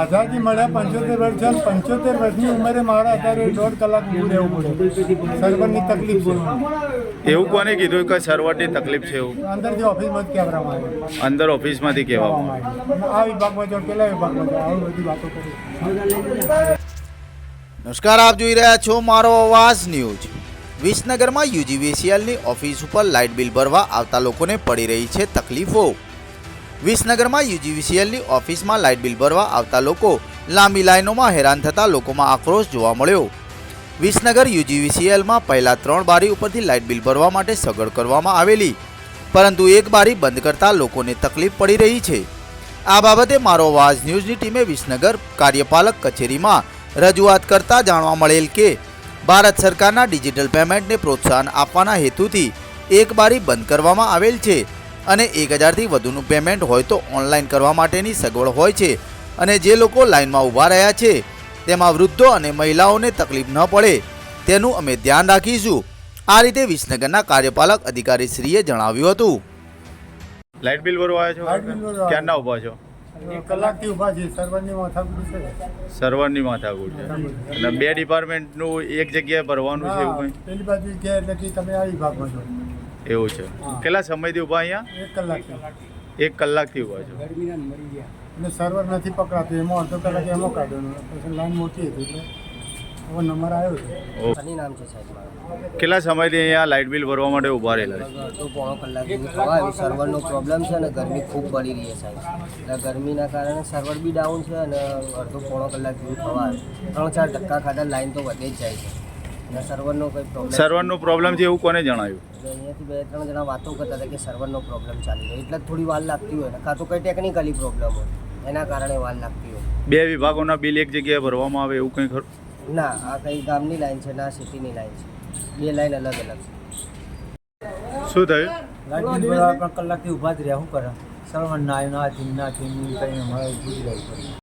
આઝાદી મળ્યા પંચોતેર વર્ષ છે પંચોતેર વર્ષની ઉંમરે મારા અત્યારે દોઢ કલાક ઊભું રહેવું પડ્યું. સર્વરની તકલીફ છે. એવું કોને કીધું કે સર્વરની તકલીફ છે એવું? અંદરથી ઓફિસમાં જ કહેવામાં આવે. અંદર ઓફિસમાંથી કહેવામાં કહેવામાં આ વિભાગમાં જો પેલા વિભાગમાં જો આવી બધી વાતો કરી. નમસ્કાર આપ જોઈ રહ્યા છો મારો અવાજ ન્યૂઝ. વિસનગરમાં યુજીવીસીએલની ઓફિસ ઉપર લાઇટ બિલ ભરવા આવતા લોકોને પડી રહી છે તકલીફો. વિસનગરમાં યુજીવીસીએલની ઓફિસમાં લાઇટ બિલ ભરવા આવતા લોકો લાંબી લાઇનોમાં હેરાન થતા લોકોમાં આક્રોશ જોવા મળ્યો. વિસનગર યુજીવીસીએલમાં પહેલા ત્રણ બારી ઉપરથી લાઇટ બિલ ભરવા માટે સગવડ કરવામાં આવેલી, પરંતુ એક બારી બંધ કરતા લોકોને તકલીફ પડી રહી છે. આ બાબતે મારો અવાજ ન્યૂઝની ટીમે વિસનગર કાર્યપાલક કચેરીમાં રજૂઆત કરતા જાણવા મળેલ કે, ભારત સરકારના ડિજિટલ પેમેન્ટને પ્રોત્સાહન આપવાના હેતુથી એક બારી બંધ કરવામાં આવેલ છે. અને એક હજારથી વધુનું પેમેન્ટ હોય તો ઓનલાઈન કરવા માટેની સગવડ હોય છે. અને જે લોકો લાઇનમાં ઊભા રહ્યા છે તેમાં વૃદ્ધો અને મહિલાઓને તકલીફ ન પડે. તેનું અમે ધ્યાન રાખીશું. આ રીતે વિસનગરના કાર્યપાલક અધિકારીશ્રીએ જણાવ્યું હતું. લાઇટ બિલ ભરવા આવ્યા છો? લાઇટ બિલ ભરવા ક્યારના ઊભા છો? કલાકથી ઊભા છે સર્વરની માથાકૂટ છે. સર્વરની માથાકૂટ છે. અને બે ડિપાર્ટમેન્ટનું એક જગ્યાએ ભરવાનું છે એવું હા, પેલી બાજુ ગયા એટલે કે તમે આ વિભાગમાં છો. કંઈ એવું છે. કેટલા સમયથી ઊભા અહીંયા? એક કલાકથી. એક કલાકથી ઊભા છો. એટલે સર્વર નથી પકડાતું એમાં અડધો કલાક એમાં કાઢ્યો પછી લાઈન મોટી હતી એટલે હવે નંબર આવ્યો છે. નામ છે સાહેબ મારું. કેટલા સમયથી અહીંયા લાઇટ બિલ ભરવા માટે ઊભા રહેલા છે? લગભગ પોણો કલાક થવા સર્વરનો પ્રોબ્લેમ છે અને ગરમી ખૂબ પડી રહી છે સાહેબ. એટલે ગરમીના કારણે સર્વર બી ડાઉન છે અને અડધો પોણો કલાક જેવું થવા આવ્યું. ત્રણ ચાર ધક્કા ખાતા લાઈન તો વધે જ જાય છે. અને સર્વરનો કંઈ પ્રોબ્લેમ સર્વરનો પ્રોબ્લેમ છે એવું કોને જણાવ્યું એટલે અહીંયાથી બે ત્રણ જણા વાતો કરતા હતા કે સર્વરનો પ્રોબ્લેમ ચાલી રહ્યો. એટલે થોડી વાર લાગતી હોય ને. કાં તો કંઈ ટેકનિકલી પ્રોબ્લેમ હોય. એના કારણે વાર લાગતી હોય. બે વિભાગોના બિલ એક જગ્યાએ ભરવામાં આવે એવું કંઈ ખરું? ના આ કંઈ ગામની લાઈન છે ના સિટીની લાઈન છે. બે લાઈન અલગ અલગ છે. શું થયું? લાઈટ બિલ ભરવા કલાકથી ઊભા જ રહ્યા. શું કરે? સર્વર ના આવ્યું ના થયું ના થયું કંઈ અમારે રહેવું પડે